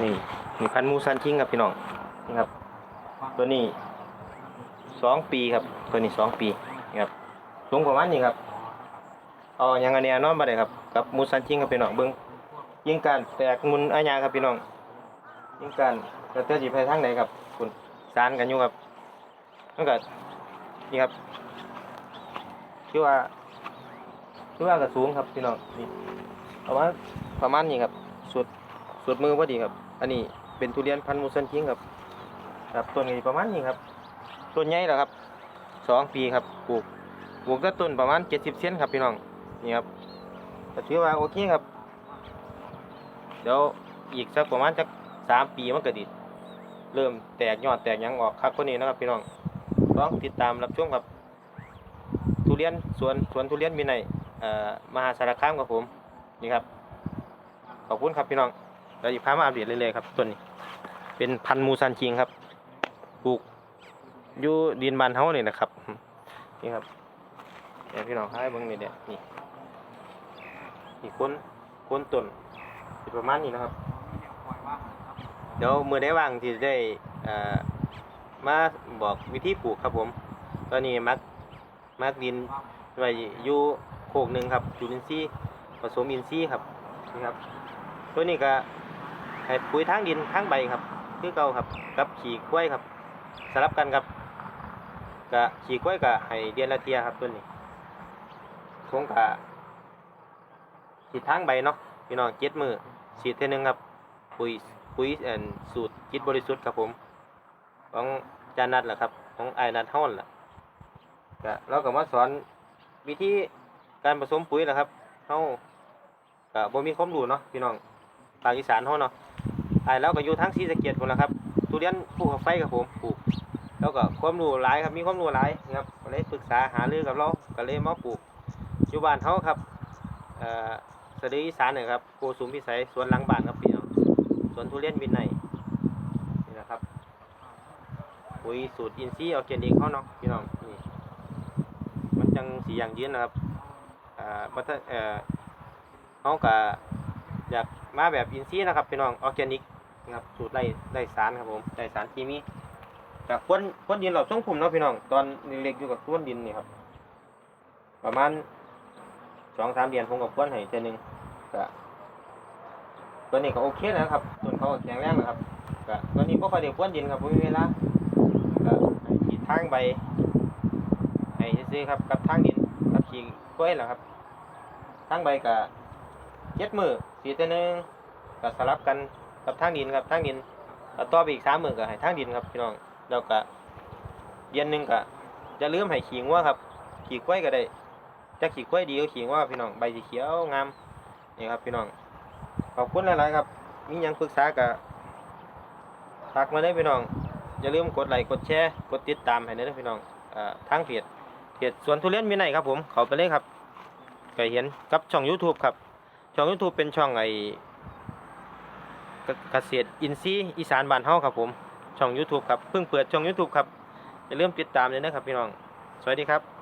นี่นี่พันมูซันคิงครับพี่น้องนี่ครับ ตัวนี้สองปีครับ ตัวนี้สองปีนี่ครับสูงประมาณนี้ครับเอาอย่างอันเนี้ยนอนมาได้ครับกับมูซันคิงครับพี่น้องเบิ้งยิงการแตกมุนอาญาครับพี่น้องยิงการกระเตื้อจีไปทางไหนครับคุณสารกันอยู่ครับนั่นก็นี่ครับชื่อว่าชื่อว่ากระสูงครับพี่น้องนี่ประมาณประมาณนี้ครับสุด สุดมือพอดีครับ อันนี้เป็นทุเรียนพันธุ์มูซันคิงครับ ครับต้นนี้ประมาณนี้ครับ ต้นใหญ่แล้วครับสองปีครับปลูกปลูกแต่ต้นประมาณเจ็ดสิบเซนครับพี่น้องนี่ครับก็ถือว่าโอเคครับ เดี๋ยวอีกสักประมาณสักสามปีมันก็ดิเริ่มแตกยอดแตกยังออกคักคนนี้นะครับพี่น้องลองติดตามรับชมครับ ทุเรียนสวนสวนทุเรียนมีในมหาสารคามครับผมนี่ครับขอบคุณครับพี่น้อง เราอีกพามาอัปเดตเรื่อยๆครับต้นนี้ เป็นพันธุ์มูซันคิงครับปลูกอยู่ดินบานเฮาเนี่ยนะครับนี่ครับเดี๋ยวพี่น้องให้เบิ่งนี่เด้นี่นี่ค้นค้นต้นประมาณนี้นะครับ เดี๋ยวมือได้ว่างที่จะได้อ่อมาบอกวิธีปลูกครับผม ตอนนี้มักมักดินไว้อยู่โคกหนึ่งครับจุลินทรีย์ผสมอินทรีย์ครับนี่ครับตัวนี้ก็ ให้ปุ๋ยทางดินทางใบครับ คือเก่าครับ กับขี่กล้วยครับสลับกันครับกะขี่กล้วยกะให้เดือนละเทียครับตัวนี้คงกะฉีดทางใบเนาะพี่น้องเจ็ดมือฉีดเท่านึงครับ ปุ๋ยปุ๋ยเอ่อสูตรจิตบริสุทธิ์ครับผม ของจานัดแหละครับ ของไอ้นัดเฮานั่นล่ะกะเราก็มาสอนวิธีการผสมปุ๋ยแหละครับเฮากะบ่มีความรู้เนาะพี่น้อง ภาคอีสานเฮาเนาะไอ้แล้วก็อยู่ทั้งศรีสะเกษหมดแล้วครับทุเรียนภูเขาไฟกับผมปลูกแล้วก็ความรู้หลายครับมีความรู้หลายนะครับก็เลยปรึกษาหารือกับเราก็เลยมาปลูกอยู่บ้านเฮาครับเอ่อสะดืออีสานเนี่ยครับโกสุมพิสัยสวนหลังบ้านครับพี่น้องสวนทุเรียนวินัยนี่นะครับปุ๋ยสูตรอินทรีย์ออร์แกนิกเขาเนาะพี่น้องนี่มันจังสีอย่างยืนนะครับอ่าบัตเอ่อเขาก็อยาก มาแบบอินทรีย์นะครับพี่น้องออร์แกนิกนะครับสูตรไร่ไร่สารครับผมไร่สารเคมีกับควนควนดินเราต้องคุมเนาะพี่น้องตอนเล็กๆอยู่กับควนดินนี่ครับ ประมาณสองสามเดือนผมกับควนให้เท่นึงก็ตัวนี้ก็โอเคนะครับต้นเขาก็แข็งแรงนะครับก็ตัวนี้พวกไฟเดี๋ยวควนดินครับผมมีเวลาก็ให้ฉีดทางใบให้ซื้อครับกับทางดินกับฉีดกล้วยแหละครับทางใบก็เจ็ดมือ สีตัวหนึงก็สลับกันกับทางดินครับทางดินก็ต่อไปอีกสามหมือก็ให้ทางดินครับพี่น้องแล้วก็เดือนหนึ่งก็จะลืมให้ขิงว่าครับขี่กล้วยก็ได้จะขี่กล้วยดีก็ขิงว่าพี่น้องใบสีเขียวงามนี่ครับพี่น้องขอบคุณหลายๆครับ มียังปรึกษาก็ทักมาได้พี่น้อง อย่าลืมกดไลค์กดแชร์กดติดตามให้ด้วยนะพี่น้องอ่าทางเพจเพจสวนทุเรียนมีไหนครับผม เขาไปเลยครับก็เห็นกับช่อง YouTube ครับ ช่อง YouTube เป็นช่องไอเกเกษตรอินทรีย์อีสานบ้านเฮาครับผมช่อง YouTube ครับเพิ่งเปิดช่อง YouTube ครับอย่าลืมติดตามเลยนะครับพี่น้อง สวัสดีครับ